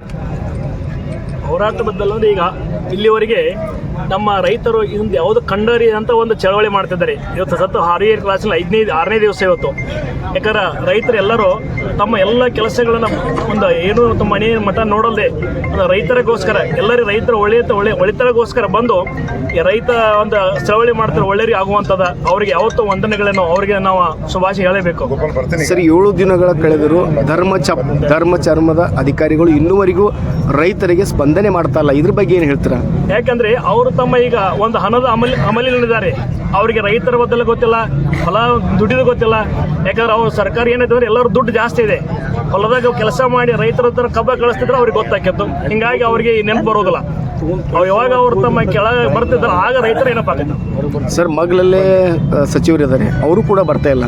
Thank you. ಹೋರಾಟ ಬದಲಂದ್ರೆ ಈಗ ಇಲ್ಲಿವರೆಗೆ ನಮ್ಮ ರೈತರು ಇಂದು ಯಾವುದು ಕಂಡರಿ ಅಂತ ಒಂದು ಚಳವಳಿ ಮಾಡ್ತಿದ್ದಾರೆ. ಇವತ್ತು ಸತ್ತು ಹಾರಿಯರ್ ಕ್ಲಾಸಿನ ಐದನೇ ಆರನೇ ದಿವಸ ಇವತ್ತು. ಯಾಕಂದ್ರೆ ರೈತರು ಎಲ್ಲರೂ ತಮ್ಮ ಎಲ್ಲ ಕೆಲಸಗಳನ್ನು ಒಂದು ಏನು ತಮ್ಮ ಮನೆ ಮಠ ನೋಡಲ್ದೆ ಒಂದು ರೈತರಿಗೋಸ್ಕರ ಎಲ್ಲರೂ ರೈತರು ಒಳ್ಳೆಯ ಒಳ್ಳೆ ಒಳಿತರಿಗೋಸ್ಕರ ಬಂದು ಈ ರೈತ ಒಂದು ಚಳವಳಿ ಮಾಡ್ತಾರೆ ಒಳ್ಳೆಯರಿಗೆ ಆಗುವಂಥದ್ದು ಅವರಿಗೆ ಯಾವತ್ತೂ ವಂದನೆಗಳನ್ನು ಅವರಿಗೆ ನಾವು ಶುಭಾಶಯ ಹೇಳಬೇಕು. ಸರಿ ಏಳು ದಿನಗಳ ಕಳೆದರೂ ಧರ್ಮ ಚ ಧರ್ಮ ಚರ್ಮದ ಅಧಿಕಾರಿಗಳು ಇನ್ನುವರೆಗೂ ರೈತರಿಗೆ ಸ್ಪಂದನೆ ಮಾಡ್ತಾ ಇಲ್ಲ ಇದ್ರ ಬಗ್ಗೆ ಏನು ಹೇಳ್ತೀರಾ? ಯಾಕಂದ್ರೆ ಅವರು ತಮ್ಮ ಈಗ ಒಂದು ಹಣದ ಅಮಲಿ ಅಮಲಿನಲ್ಲಿದ್ದಾರೆ ಅವರಿಗೆ ರೈತರ ಬದಲು ಗೊತ್ತಿಲ್ಲ ಹೊಲ ದುಡಿದು ಗೊತ್ತಿಲ್ಲ. ಯಾಕಂದ್ರೆ ಅವ್ರು ಸರ್ಕಾರ ಏನೈತೆ ಅಂದ್ರೆ ಎಲ್ಲರೂ ದುಡ್ಡು ಜಾಸ್ತಿ ಇದೆ. ಹೊಲದಾಗ ಕೆಲಸ ಮಾಡಿ ರೈತರ ಹತ್ರ ಕಬ್ಬ ಕಳಿಸ್ತಿದ್ರೆ ಅವ್ರಿಗೆ ಗೊತ್ತಾಕಿತ್ತು ಹಿಂಗಾಗಿ ಅವರಿಗೆ ನೆನಪು ಬರೋದಿಲ್ಲ. ಯಾವಾಗ ಅವ್ರು ತಮ್ಮ ಕೆಳಗೆ ಬರ್ತಿದ್ರು ಆಗ ರೈತರು ಏನಪ್ಪ ಆಗುತ್ತೆ ಸರ್ ಮಗಳಲ್ಲೇ ಸಚಿವರು ಇದ್ದಾರೆ ಅವರು ಕೂಡ ಬರ್ತಾ ಇಲ್ಲ.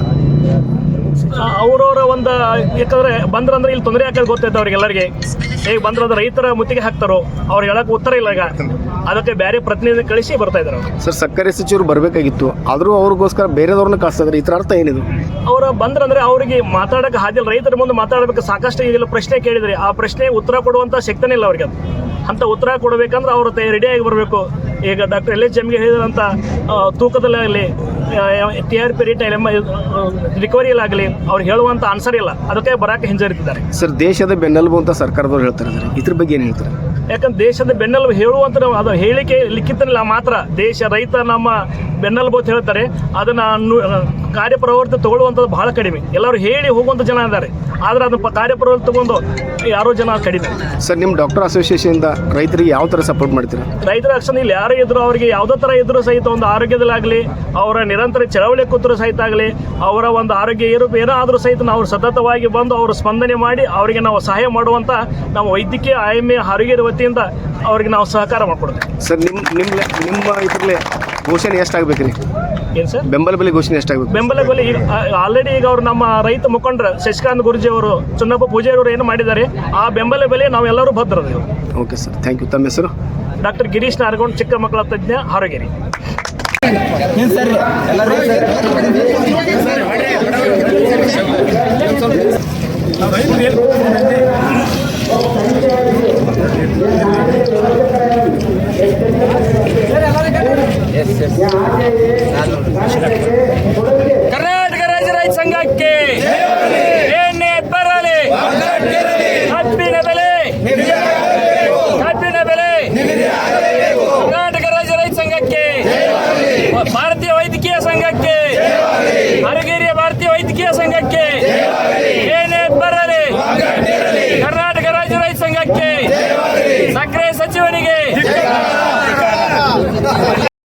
ಅವರವರ ಒಂದು ಯಾಕಂದ್ರೆ ಬಂದ್ರಂದ್ರೆ ಇಲ್ಲಿ ತೊಂದರೆ ಹಾಕೋದು ಗೊತ್ತೈತೆ ಅವ್ರಿಗೆಲ್ಲರಿಗೆ ಹೇಗೆ ಬಂದ್ರಂದ್ರೆ ರೈತರ ಮುತ್ತಿಗೆ ಹಾಕ್ತಾರೋ ಅವ್ರು ಹೇಳಕ್ ಉತ್ತರ ಇಲ್ಲ ಈಗ. ಅದಕ್ಕೆ ಬೇರೆ ಪ್ರತಿನಿಧಿ ಕಳಿಸಿ ಬರ್ತಾ ಇದ್ದಾರೆ ಅವ್ರು. ಸರ್ ಸಕ್ಕರೆ ಸಚಿವರು ಬರಬೇಕಾಗಿತ್ತು. ಆದರೂ ಅವ್ರಿಗೋಸ್ಕರ ಬೇರೆದವ್ರನ್ನ ಕಳಿಸ್ತಾ ಇತರ ಇದ್ರ ಅರ್ಥ ಏನಿದು? ಅವರು ಬಂದ್ರಂದ್ರೆ ಅವರಿಗೆ ಮಾತಾಡಕ್ಕೆ ಹಾದಿಲ್ಲ. ರೈತರ ಮುಂದೆ ಮಾತಾಡಬೇಕು. ಸಾಕಷ್ಟು ಈಗೆಲ್ಲ ಪ್ರಶ್ನೆ ಕೇಳಿದ್ರಿ ಆ ಪ್ರಶ್ನೆ ಉತ್ತರ ಕೊಡುವಂಥ ಶಕ್ತಿನೇ ಇಲ್ಲ ಅವ್ರಿಗೆ ಅಂತ ಉತ್ತರ ಕೊಡಬೇಕಂದ್ರೆ ಅವರು ರೆಡಿಯಾಗಿ ಬರಬೇಕು. ಈಗ ಡಾಕ್ಟರ್ ಎಲ್ ಎಚ್ ಎಮ್ಗೆ ಹೇಳಿದಂಥ ತೂಕದಲ್ಲಾಗಲಿ ಟಿ ಆರ್ ಪಿ ರೇಟ್ ಆಗಲಿ ಅವ್ರು ಹೇಳುವಂಥ ಆನ್ಸರ್ ಇಲ್ಲ. ಅದಕ್ಕೆ ಬರಕ್ಕೆ ಹಿಂಜರಿತಿದ್ದಾರೆ. ಸರ್ ದೇಶದ ಬೆನ್ನೆಲುಬು ಅಂತ ಸರ್ಕಾರದವ್ರು ಹೇಳ್ತಾರೆ ಸರ್ ಇದ್ರ ಬಗ್ಗೆ ಏನು ಹೇಳ್ತಾರೆ? ಯಾಕಂದ್ರೆ ದೇಶದ ಬೆನ್ನೆಲುಬು ಹೇಳುವಂತ ಅದು ಹೇಳಿಕೆ ಲಿಖಿತನಿಲ್ಲ ಮಾತ್ರ ದೇಶ ರೈತ ನಮ್ಮ ಬೆನ್ನೆಲುಬು ಅಂತ ಹೇಳ್ತಾರೆ. ಅದನ್ನ ಕಾರ್ಯಪ್ರವೃತ್ತಿ ತಗೊಳ್ಳುವಂಥದ್ದು ಬಹಳ ಕಡಿಮೆ. ಎಲ್ಲರೂ ಹೇಳಿ ಹೋಗುವಂಥ ಜನ ಇದ್ದಾರೆ. ಆದರೆ ಅದನ್ನ ಕಾರ್ಯಪ್ರವೃತ್ತಿ ತಗೊಂಡು ಯಾರೋ ಜನ ಕಡಿಮೆ. ಸರ್ ನಿಮ್ಮ ಡಾಕ್ಟರ್ ಅಸೋಸಿಯೇಷನಿಂದ ರೈತರಿಗೆ ಯಾವ ಥರ ಸಪೋರ್ಟ್ ಮಾಡ್ತೀರಾ? ರೈತರ ಅಕ್ಷಣ ಇಲ್ಲಿ ಯಾರೇ ಇದ್ರು ಅವರಿಗೆ ಯಾವುದೇ ಥರ ಇದ್ರೂ ಸಹಿತ ಒಂದು ಆರೋಗ್ಯದಲ್ಲಾಗಲಿ ಅವರ ನಿರಂತರ ಚಳವಳಿ ಕೂತರು ಸಹಿತ ಆಗಲಿ ಅವರ ಒಂದು ಆರೋಗ್ಯ ಏರುಪು ಏನಾದರೂ ಸಹಿತ ನಾವು ಸತತವಾಗಿ ಬಂದು ಅವರು ಸ್ಪಂದನೆ ಮಾಡಿ ಅವರಿಗೆ ನಾವು ಸಹಾಯ ಮಾಡುವಂಥ ನಮ್ಮ ವೈದ್ಯಕೀಯ ಆಯಮ್ಮೆ ಆರೋಗ್ಯದ ವತಿಯಿಂದ ಅವರಿಗೆ ನಾವು ಸಹಕಾರ ಮಾಡಿಕೊಡ್ತೀವಿ. ಸರ್ ನಿಮ್ಮ ನಿಮ್ಮ ನಿಮ್ಮ ಇದರಲ್ಲಿ ಘೋಷಣೆ ಎಷ್ಟಾಗಬೇಕು ರೀ ಏನು ಸರ್? ಬೆಂಬಲ ಬೆಲೆ ಘೋಷಣೆ ಎಷ್ಟಾಗಬೇಕು? ಬೆಂಬಲ ಬೆಲೆ ಈಗ ಆಲ್ರೆಡಿ ಈಗ ಅವರು ನಮ್ಮ ರೈತ ಮುಖಂಡರು ಶಶಿಕಾಂತ್ ಗುರುಜಿ ಅವರು ಚುನ್ನಪ್ಪ ಪೂಜಾರಿ ಅವರು ಏನು ಮಾಡಿದ್ದಾರೆ ಆ ಬೆಂಬಲ ಬೆಲೆ ನಾವೆಲ್ಲರೂ ಭದ್ರದೇವು ಓಕೆ ಸರ್ ಥ್ಯಾಂಕ್ ಯು ತಮ್ಮ ಹೆಸರು? ಡಾಕ್ಟರ್ ಗಿರೀಶ್ ನಾರಗೊಂಡ್ ಚಿಕ್ಕ ಮಕ್ಕಳ ತಜ್ಞ ಹಾರೋಗಿರಿ. সেটা